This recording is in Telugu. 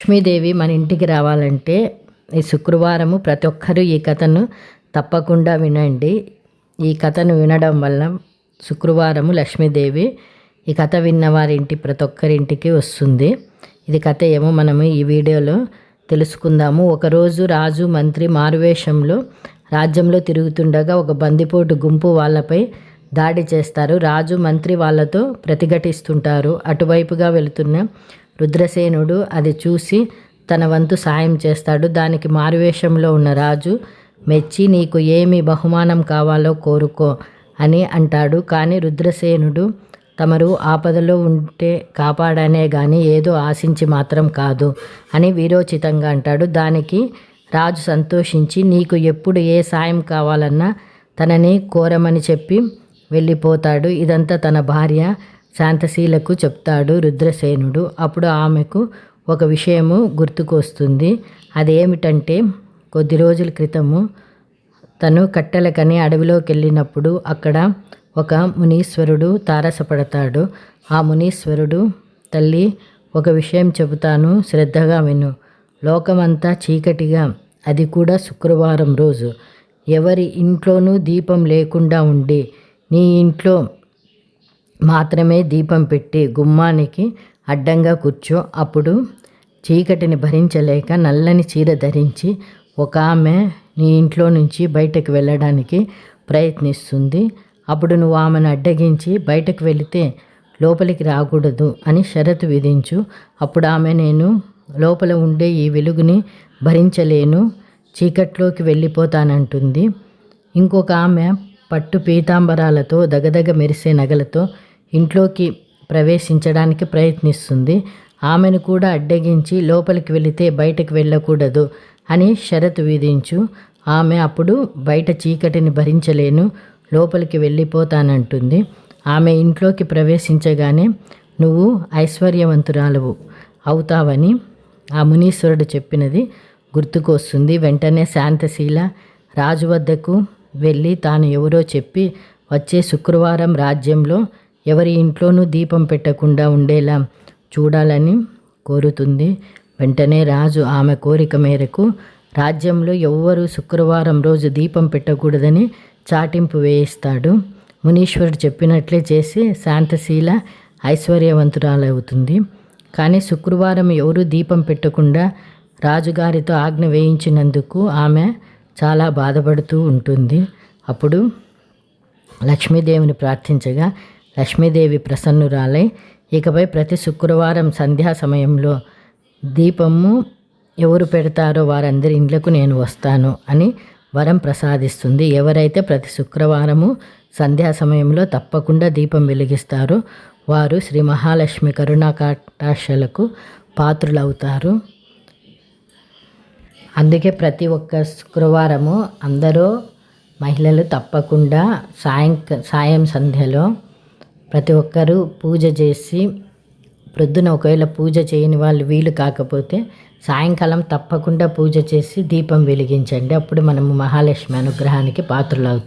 లక్ష్మీదేవి మన ఇంటికి రావాలంటే ఈ శుక్రవారము ప్రతి ఒక్కరూ ఈ కథను తప్పకుండా వినండి. ఈ కథను వినడం వల్ల శుక్రవారము లక్ష్మీదేవి ఈ కథ విన్న ఇంటి ప్రతి ఒక్కరింటికి వస్తుంది. ఇది కథ ఏమో మనము ఈ వీడియోలో తెలుసుకుందాము. ఒకరోజు రాజు మంత్రి మారువేషంలో రాజ్యంలో తిరుగుతుండగా ఒక బందిపోటు గుంపు వాళ్ళపై దాడి చేస్తారు. రాజు మంత్రి వాళ్ళతో ప్రతిఘటిస్తుంటారు. అటువైపుగా వెళుతున్న రుద్రసేనుడు అది చూసి తన వంతు సాయం చేస్తాడు. దానికి మారువేషంలో ఉన్న రాజు మెచ్చి నీకు ఏమి బహుమానం కావాలో కోరుకో అని అంటాడు. కానీ రుద్రసేనుడు తమరు ఆపదలో ఉంటే కాపాడనే కానీ ఏదో ఆశించి మాత్రం కాదు అని వీరోచితంగా అంటాడు. దానికి రాజు సంతోషించి నీకు ఎప్పుడు ఏ సాయం కావాలన్నా తనని కోరమని చెప్పి వెళ్ళిపోతాడు. ఇదంతా తన భార్య శాంతశీలకు చెప్తాడు రుద్రసేనుడు. అప్పుడు ఆమెకు ఒక విషయము గుర్తుకొస్తుంది. అదేమిటంటే కొద్ది రోజుల క్రితము తను కట్టెలకని అడవిలోకి వెళ్ళినప్పుడు అక్కడ ఒక మునీశ్వరుడు తారసపడతాడు. ఆ మునీశ్వరుడు తల్లి ఒక విషయం చెబుతాను శ్రద్ధగా విను. లోకమంతా చీకటిగా అది కూడా శుక్రవారం రోజు. ఎవరి ఇంట్లోనూ దీపం లేకుండా ఉండి నీ ఇంట్లో మాత్రమే దీపం పెట్టి గుమ్మానికి అడ్డంగా కూర్చో. అప్పుడు చీకటిని భరించలేక నల్లని చీర ధరించి ఒక ఆమె నీ ఇంట్లో నుంచి బయటకు వెళ్ళడానికి ప్రయత్నిస్తుంది. అప్పుడు నువ్వు ఆమెను అడ్డగించి బయటకు వెళితే లోపలికి రాకూడదు అని షరతు విధించు. అప్పుడు ఆమె నేను లోపల ఉండే ఈ వెలుగుని భరించలేను చీకట్లోకి వెళ్ళిపోతానంటుంది. ఇంకొక ఆమె పట్టు పీతాంబరాలతో దగదగ మెరిసే నగలతో ఇంట్లోకి ప్రవేశించడానికి ప్రయత్నిస్తుంది. ఆమెను కూడా అడ్డగించి లోపలికి వెళితే బయటకు వెళ్ళకూడదు అని షరతు విధించు. ఆమె అప్పుడు బయట చీకటిని భరించలేను లోపలికి వెళ్ళిపోతానంటుంది. ఆమె ఇంట్లోకి ప్రవేశించగానే నువ్వు ఐశ్వర్యవంతురాలవు అవుతావని ఆ మునీశ్వరుడు చెప్పినది గుర్తుకొస్తుంది. వెంటనే శాంతశీల రాజు వద్దకు వెళ్ళి తాను ఎవరో చెప్పి వచ్చే శుక్రవారం రాజ్యంలో ఎవరి ఇంట్లోనూ దీపం పెట్టకుండా ఉండేలా చూడాలని కోరుతుంది. వెంటనే రాజు ఆమె కోరిక మేరకు రాజ్యంలో ఎవ్వరూ శుక్రవారం రోజు దీపం పెట్టకూడదని చాటింపు వేయిస్తాడు. మునీశ్వరుడు చెప్పినట్లే చేసి శాంతశీల ఐశ్వర్యవంతురాలవుతుంది. కానీ శుక్రవారం ఎవరు దీపం పెట్టకుండా రాజుగారితో ఆజ్ఞ వేయించినందుకు ఆమె చాలా బాధపడుతూ ఉంటుంది. అప్పుడు లక్ష్మీదేవిని ప్రార్థించగా లక్ష్మీదేవి ప్రసన్నురాలై ఇకపై ప్రతి శుక్రవారం సంధ్యా సమయంలో దీపము ఎవరు పెడతారో వారందరి ఇండ్లకు నేను వస్తాను అని వరం ప్రసాదిస్తుంది. ఎవరైతే ప్రతి శుక్రవారము సంధ్యా సమయంలో తప్పకుండా దీపం వెలిగిస్తారో వారు శ్రీ మహాలక్ష్మి కరుణాకటాశలకు పాత్రులవుతారు. అందుకే ప్రతి ఒక్క శుక్రవారము అందరూ మహిళలు తప్పకుండా సాయంక సాయం సంధ్యలో ప్రతి ఒక్కరూ పూజ చేసి ప్రొద్దున ఒకవేళ పూజ చేయని వాళ్ళు వీలు కాకపోతే సాయంకాలం తప్పకుండా పూజ చేసి దీపం వెలిగించండి. అప్పుడు మనము మహాలక్ష్మి అనుగ్రహానికి పాత్రలు